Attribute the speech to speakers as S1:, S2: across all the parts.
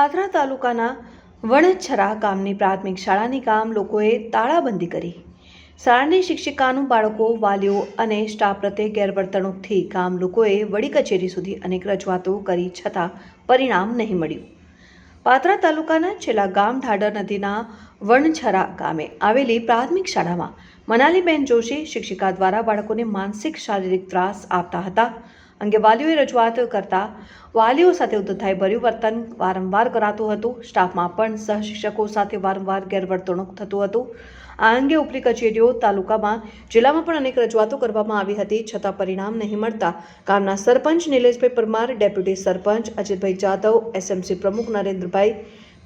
S1: પાદરા તાલુકાના વણછરા ગામની પ્રાથમિક શાળાની ગામ લોકોએ તાળાબંધી કરી. શાળાની શિક્ષિકાનું બાળકો, વાલીઓ અને સ્ટાફ પ્રત્યે ગેરવર્તણૂકથી ગામ લોકોએ વડી કચેરી સુધી અનેક રજૂઆતો કરી છતાં પરિણામ નહીં મળ્યું. પાત્રા તાલુકાના છેલ્લા ગામ ઢાડર નદીના વણછરા ગામે આવેલી પ્રાથમિક શાળામાં મનાલીબેન જોશી શિક્ષિકા દ્વારા બાળકોને માનસિક શારીરિક ત્રાસ આપતા હતા. અંગે વાલીઓએ રજૂઆત કરતા વાલીઓ સાથે ઉદ્ધતાઈ ભર્યું વર્તન વારંવાર કરાતું હતું. સ્ટાફમાં પણ સહશિક્ષકો સાથે વારંવાર ગેરવર્તણૂક થતું હતું. આ અંગે ઉપરી કચેરીઓ, તાલુકામાં, જિલ્લામાં પણ અનેક રજૂઆતો કરવામાં આવી હતી. છતાં પરિણામ નહીં મળતા ગામના સરપંચ નિલેશભાઈ પરમાર, ડેપ્યુટી સરપંચ અજીતભાઈ જાદવ એસએમસી પ્રમુખ નરેન્દ્રભાઈ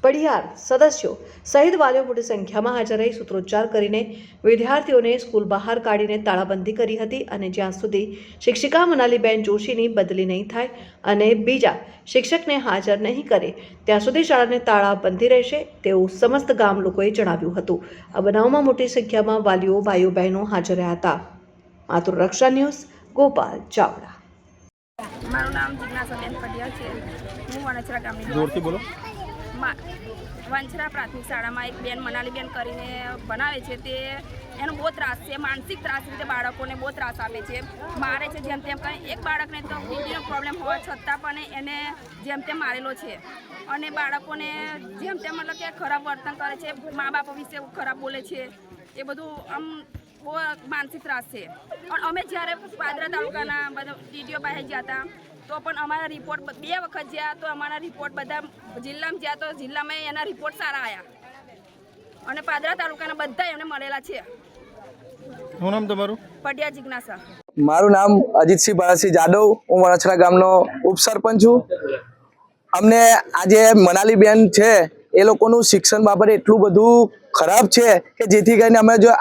S1: પડિયાર સદસ્યો સહિત વાલીઓ મોટી સંખ્યામાં હાજર રહી સૂત્રોચ્ચાર કરીને વિદ્યાર્થીઓને સ્કૂલ બહાર કાઢીને તાળાબંધી કરી હતી અને જ્યાં સુધી શિક્ષિકા મનાલીબેન જોશીની બદલી નહીં થાય અને બીજા શિક્ષકને હાજર નહીં કરે ત્યાં સુધી શાળાને તાળાબંધી રહેશે તેવું સમસ્ત ગામ લોકોએ જણાવ્યું હતું. આ બનાવમાં મોટી સંખ્યામાં વાલીઓ ભાઈઓ બહેનો હાજર રહ્યા હતા. માતૃરક્ષા ન્યૂઝ ગોપાલ ચાવડા.
S2: મારું નામ જિજ્ઞાસાબેન પટિયા છે. હું વણછરા ગામની
S3: જોરથી બોલો.
S2: વંછરા પ્રાથમિક શાળામાં એક બેન, મનાલીબેન કરીને બનાવે છે તે. એનો બહુ ત્રાસ છે, માનસિક ત્રાસ રીતે બાળકોને બહુ ત્રાસ આપે છે. મારે છે જેમ તેમ કંઈ એક બાળકને તો કિડનીનો પ્રોબ્લેમ હોવા છતાં પણ એને જેમ તેમ મારેલો છે. અને બાળકોને જેમ તેમ મતલબ કે ખરાબ વર્તન કરે છે મા બાપ વિશે ખરાબ બોલે છે, એ બધું આમ બહુ માનસિક ત્રાસ છે. અને અમે જ્યારે પાદરા તાલુકાના બધા ટીડીઓ પાસે હતા તો પણ અમારા રિપોર્ટ બે વખત જ્યાં તો અમારા રિપોર્ટ બધા જિલ્લામાં જ્યાં તો જિલ્લામાં એના રિપોર્ટ સારા આવ્યા અને પાદરા તાલુકાના બધા એમને મળેલા છે.
S3: શું નામ તમારું?
S2: પટિયા જિજ્ઞાસા.
S4: મારું નામ અજીતસિંહ ભરતસિંહ જાદવ. હું વણછરા ગામનો ઉપસરપંચ છું. અમને આજે મનાલીબેન છે. એ લોકોનું શિક્ષણ બાબતે એટલું બધું ખરાબ છે કે જેથી કરીને અમે જો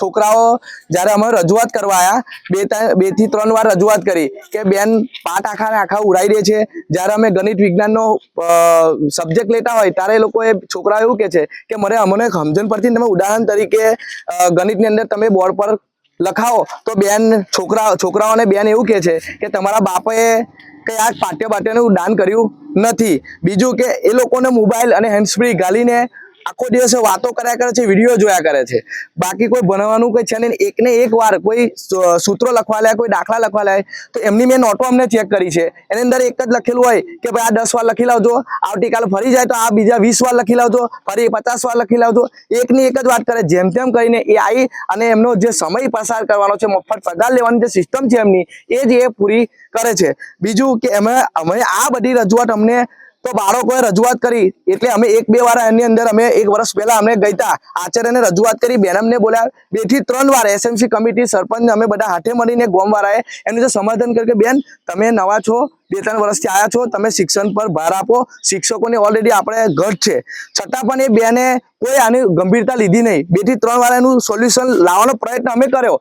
S4: છોકરાઓ જ્યારે અમે રજૂઆત કરવા આવ્યા બે બેથી ત્રણ વાર રજૂઆત કરી કે બેન પાઠ આખા આખા ઉડાઈ દે છે. જ્યારે અમે ગણિત વિજ્ઞાનનો સબ્જેક્ટ લેતા હોય ત્યારે એ લોકો એ છોકરાઓ એવું કહે છે કે મને અમને સમજણ પરથી તમે ઉદાહરણ તરીકે ગણિતની અંદર તમે બોર્ડ પર લખાવો. તો બેન છોકરા, છોકરાઓને બેન એવું કહે છે કે તમારા બાપાએ કઈ આ પાટ્ય બાટ્યનું દાન કર્યું નથી. બીજું કે એ લોકોને મોબાઈલ અને હેન્ડસ્ફ્રી ગાલીને આખો દિવસે વાતો કર્યા કરે છે, વીડિયો જોયા કરે છે. બાકી કોઈ ભણવાનું કઈ છે નહીં, એકને એક વાર કોઈ સૂત્રો લખવા લે કોઈ દાખલા લખવા લે તો એમની મેં નોટો અમને ચેક કરી છે. એની અંદર એક જ લખેલું હોય કે ભાઈ આ દસ વાર લખી લાવજો આવતીકાલે ફરી જાય તો આ બીજા વીસ વાર લખી લાવજો, ફરી પચાસ વાર લખી લાવજો. એકની એક જ વાત કરે, જેમ તેમ કરીને એ આવી અને એમનો જે સમય પસાર કરવાનો છે, મફત પગાર લેવાની જે સિસ્ટમ છે એમની, એ જ એ પૂરી કરે છે. બીજું કે અમે અમે આ બધી રજૂઆત અમને તો બાળકોએ રજૂઆત કરી. એટલે અમે એક બે વાર એની અંદર અમે એક વર્ષ પહેલા અમે ગઈતા. આચાર્યને રજૂઆત કરી, બેનમને બોલ્યા, બેથી ત્રણ વાર એસએમસી કમિટી સરપંચ અમે બધા હાથે મળીને ગોમ વાળાએ એનું જે સમાધાન કર્યું કે, બેન, તમે નવા છો, બે ત્રણ વર્ષથી આવ્યા છો, તમે શિક્ષણ પર ભાર આપો. શિક્ષકોને ઓલરેડી આપણે ઘટ છે. છતાં પણ એ બેને કોઈ આની ગંભીરતા લીધી નહીં. બેથી ત્રણ વાર એનું સોલ્યુશન લાવવાનો પ્રયત્ન અમે કર્યો.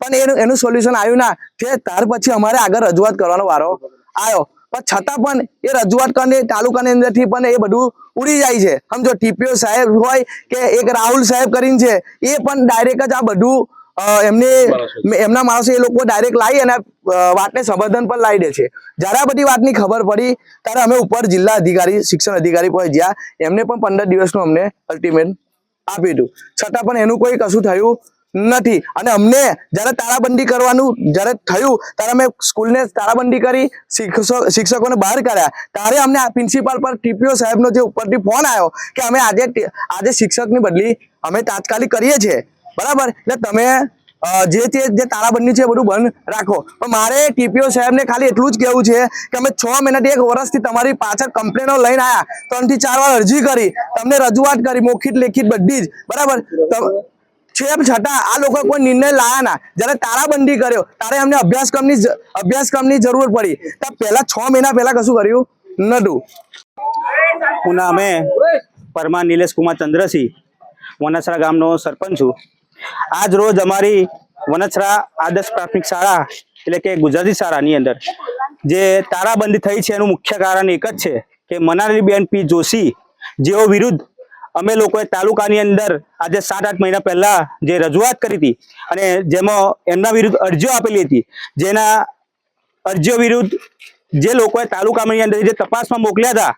S4: પણ એનું એનું સોલ્યુશન આવ્યું ના. કે ત્યાર પછી અમારે આગળ રજૂઆત કરવાનો વારો આવ્યો. પણ છતાં પણ એ રજૂઆત કરીને તાલુકાની અંદરથી પણ એ બધું ઉડી જાય છે. સમજો ટીપીઓ સાહેબ હોય કે એક રાહુલ સાહેબ કરીને છે એ પણ ડાયરેક્ટ જ આ બધું એમને એમના માણસો એ લોકો ડાયરેક્ટ લાવી અને વાતને સંબોધન પણ લાવી દે છે. જ્યારે આ બધી વાતની ખબર પડી ત્યારે અમે ઉપર જિલ્લા અધિકારી શિક્ષણ અધિકારી પર જ્યાં એમને પણ પંદર દિવસનું અમને અલ્ટિમેટ આપ્યું હતું છતાં પણ એનું કોઈ કશું થયું નથી. અને અમને જ્યારે તાળાબંધી કરવાનું જ્યારે થયું, ત્યારે અમે સ્કૂલને તાળાબંધી કરી શિક્ષકો, શિક્ષકોને બહાર કાઢ્યા. ત્યારે અમને પ્રિન્સિપાલ પર ટીપીઓ સાહેબનો જે ઉપરથી ફોન આવ્યો કે અમે આજે આજે શિક્ષકની બદલી અમે તાત્કાલિક કરીએ છીએ. બરાબર? એટલે તમે જે તે, જે તાળાબંધી છે બધું બંધ રાખો. પણ મારે ટીપીઓ સાહેબને ખાલી એટલું જ કહેવું છે કે અમે છ મહિનાથી એક વર્ષથી તમારી પાછળ કમ્પ્લેનો લઈને આવ્યા ત્રણથી ચાર વાર અરજી કરી. તમને રજૂઆત કરી મોખિત લેખિત બધી જ. બરાબર? છેમ છતાં આ લોકો કોઈ નિર્ણય લાયા ના. જ્યારે તારાબંધી કર્યો, ત્યારે એમને અભ્યાસક્રમની અભ્યાસક્રમની જરૂર પડી. તો પહેલા છ મહિના પહેલા કશું કર્યું નતું.
S5: પુના અમે પરમા નિલેશ કુમાર ચંદ્રસિંહ વનસરા ગામનો સરપંચ છું. આજ રોજ અમારી વનસરા આદર્શ પ્રાથમિક શાળા, એટલે કે ગુજરાતી શાળાની અંદર, જે તારાબંધી થઈ છે એનું મુખ્ય કારણ એક જ છે કે મનાલીબેન પી જોશી જેઓ વિરુદ્ધ અમે લોકોએ તાલુકાની અંદર આજે સાત આઠ મહિના પહેલા જે રજૂઆત કરી હતી અને જેમાં એમના વિરુદ્ધ અરજીઓ આપેલી હતી, જેના અરજીઓ વિરુદ્ધ જે લોકોએ તાલુકાની અંદર જે તપાસમાં મોકલ્યા હતા,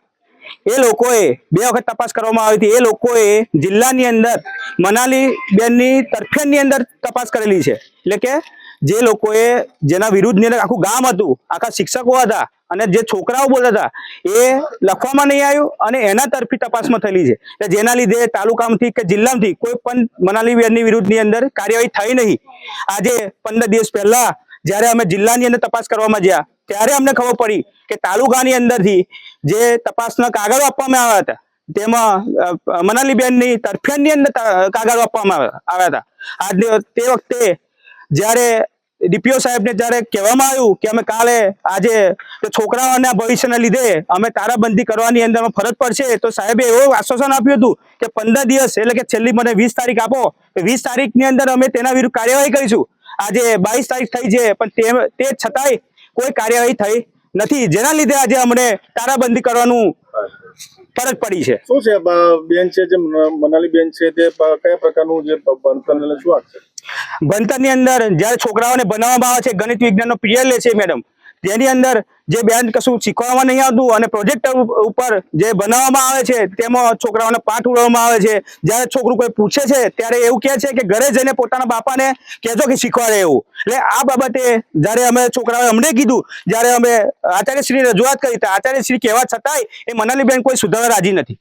S5: એ લોકોએ બે વખત તપાસ કરવામાં આવી હતી, એ લોકોએ જિલ્લાની અંદર મનાલી બેનની તરફેણની અંદર તપાસ કરેલી છે. એટલે કે જે લોકોએ જેના વિરુદ્ધની અંદર આખું ગામ હતું, આખા શિક્ષકો હતા અને જે છોકરાઓ બોલતા હતા, એ લખવામાં નહીં આવ્યું અને એના તરફી તપાસમાં થયેલી છે. જેના લીધે તાલુકામાંથી કે જિલ્લામાંથી કોઈ પણ મનાલી બેનની વિરુદ્ધની અંદર કાર્યવાહી થઈ નહીં. આજે પંદર દિવસ પહેલા જ્યારે અમે જિલ્લાની અંદર તપાસ કરવામાં ગયા, ત્યારે અમને ખબર પડી કે તાલુકાની અંદરથી જે તપાસના કાગળો આપવામાં આવ્યા હતા, તેમાં મનાલી મનાલીબેનની તરફેણની અંદર કાગળો આપવામાં આવ્યા હતા. આજ તે વખતે જ્યારે ડીપીઓ સાહેબને જ્યારે કહેવામાં આવ્યું કે અમે કાલે આજે છોકરાઓના ભવિષ્યના લીધે અમે તારાબંધી કરવાની અંદર ફરજ પડશે, તો સાહેબે એવું આશ્વાસન આપ્યું હતું કે પંદર દિવસ એટલે કે છેલ્લી મને વીસ તારીખ આપો. વીસ તારીખની અંદર અમે તેના વિરુદ્ધ કાર્યવાહી કરીશું. આજે બાવીસ તારીખ થઈ છે, પણ તે છતાંય કોઈ કાર્યવાહી થઈ નથી. જેના લીધે આજે અમને તારાબંધી કરવાનું ફરજ પડી છે.
S3: શું છે બેન છે જે મનાલી બેન છે, તે કયા પ્રકારનું જે બંધન શું આક્ષેપ
S5: ભણતરની અંદર જ્યારે છોકરાઓને બનાવવામાં આવે છે, ગણિત વિજ્ઞાનનો પીરિયડ લે છે મેડમ જેની અંદર જે બેન કશું શીખવામાં નહીં આવતું અને પ્રોજેક્ટ ઉપર જે બનાવવામાં આવે છે, તેમાં છોકરાઓને પાઠ ઉડવામાં આવે છે. જ્યારે છોકરું કોઈ પૂછે છે, ત્યારે એવું કહે છે કે ઘરે જઈને પોતાના બાપાને કહેજો કે શીખવાડે એવું. એટલે આ બાબતે જ્યારે અમે છોકરાઓએ અમને કીધું, જ્યારે અમે આચાર્યશ્રી રજૂઆત કરી આચાર્યશ્રી કહેવા છતાંય એ મનાલીબેન કોઈ સુધારવા રાજી નથી.